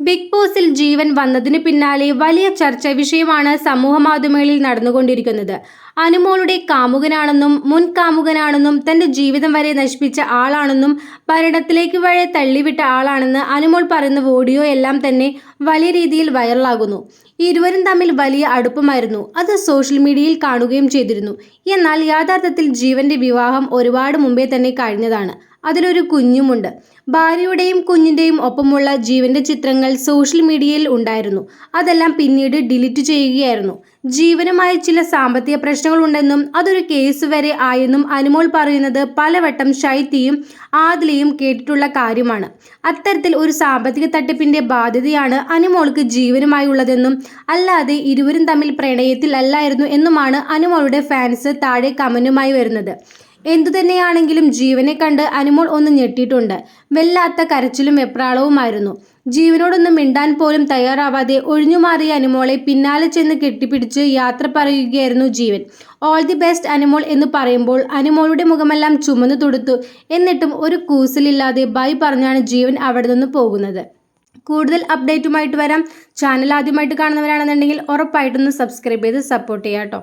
Big ബോസിൽ ജീവൻ വന്നതിന് പിന്നാലെ വലിയ ചർച്ചാ വിഷയമാണ് സമൂഹ മാധ്യമങ്ങളിൽ നടന്നുകൊണ്ടിരിക്കുന്നത്. അനുമോളുടെ കാമുകനാണെന്നും മുൻ കാമുകനാണെന്നും തന്റെ ജീവിതം വരെ നശിപ്പിച്ച ആളാണെന്നും ഭരണത്തിലേക്ക് വഴി തള്ളിവിട്ട ആളാണെന്ന് അനുമോൾ പറയുന്ന ഓഡിയോ എല്ലാം തന്നെ വലിയ രീതിയിൽ വൈറലാകുന്നു. ഇരുവരും തമ്മിൽ വലിയ അടുപ്പമായിരുന്നു. അത് സോഷ്യൽ മീഡിയയിൽ കാണുകയും ചെയ്തിരുന്നു. എന്നാൽ യഥാർത്ഥത്തിൽ ജീവന്റെ വിവാഹം ഒരുപാട് മുമ്പേ തന്നെ കഴിഞ്ഞതാണ്. അതിലൊരു കുഞ്ഞുമുണ്ട്. ഭാര്യയുടെയും കുഞ്ഞിന്റെയും ഒപ്പമുള്ള ജീവന്റെ ചിത്രങ്ങൾ സോഷ്യൽ മീഡിയയിൽ ഉണ്ടായിരുന്നു. അതെല്ലാം പിന്നീട് ഡിലീറ്റ് ചെയ്യുകയായിരുന്നു. ജീവനുമായി ചില സാമ്പത്തിക പ്രശ്നങ്ങളുണ്ടെന്നും അതൊരു കേസ് വരെ ആയെന്നും അനുമോൾ പറയുന്നത് പലവട്ടം ശൈത്യയും ആദിലയും കേട്ടിട്ടുള്ള കാര്യമാണ്. അത്തരത്തിൽ ഒരു സാമ്പത്തിക തട്ടിപ്പിന്റെ ബാധ്യതയാണ് അനുമോൾക്ക് ജീവനുമായി ഉള്ളതെന്നും അല്ലാതെ ഇരുവരും തമ്മിൽ പ്രണയത്തിലല്ലായിരുന്നു എന്നുമാണ് അനുമോളുടെ ഫാൻസ് താഴെ കമന്റുമായി വരുന്നത്. എന്തുതന്നെയാണെങ്കിലും ജീവനെ കണ്ട് അനുമോൾ ഒന്ന് ഞെട്ടിയിട്ടുണ്ട്. വല്ലാത്ത കരച്ചിലും വെപ്രാളവുമായിരുന്നു. ജീവനോടൊന്നും മിണ്ടാൻ പോലും തയ്യാറാവാതെ ഒഴിഞ്ഞുമാറിയ അനുമോളെ പിന്നാലെ ചെന്ന് കെട്ടിപ്പിടിച്ച് യാത്ര പറയുകയായിരുന്നു Jeevan. All the best Anumol എന്ന് പറയുമ്പോൾ അനുമോളുടെ മുഖമെല്ലാം ചുമന്നു തൊടുത്തു. എന്നിട്ടും ഒരു കൂസലില്ലാതെ ബൈ പറഞ്ഞാണ് ജീവൻ അവിടെ നിന്ന് പോകുന്നത്. കൂടുതൽ അപ്ഡേറ്റുമായിട്ട് വരാം. ചാനൽ ആദ്യമായിട്ട് കാണുന്നവരാണെന്നുണ്ടെങ്കിൽ ഉറപ്പായിട്ടൊന്ന് സബ്സ്ക്രൈബ് ചെയ്ത് സപ്പോർട്ട് ചെയ്യാം